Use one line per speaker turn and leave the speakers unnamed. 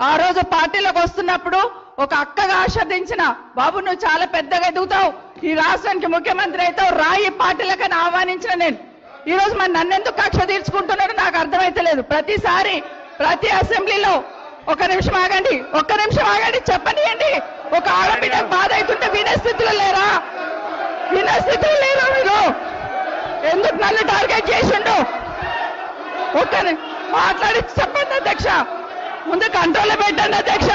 ఆ రోజు పార్టీలోకి వస్తున్నప్పుడు ఒక అక్కగా ఆశీర్వదించిన బాబు నువ్వు చాలా పెద్దగా ఎదుగుతావు. ఈ రాష్ట్రానికి ముఖ్యమంత్రి అయితే రాయి పార్టీలకని ఆహ్వానించిన నేను. ఈ రోజు మరి నన్నెందుకు కక్ష తీర్చుకుంటున్నాడు నాకు అర్థమైతలేదు. ప్రతిసారి ప్రతి అసెంబ్లీలో ఒక నిమిషం ఆగండి ఒక్క నిమిషం ఆగండి చెప్పనియండి. ఒక ఆడబిడ్డ బాధ అవుతుంటే వినే స్థితిలో లేరా? వినే స్థితిలో లేరా మీరు? ఎందుకు నన్ను టార్గెట్ చేసిండు? ఒక్క మాట్లాడి చెప్పండి అధ్యక్ష. ముందు కంట్రోల్లో పెట్టండి అధ్యక్ష.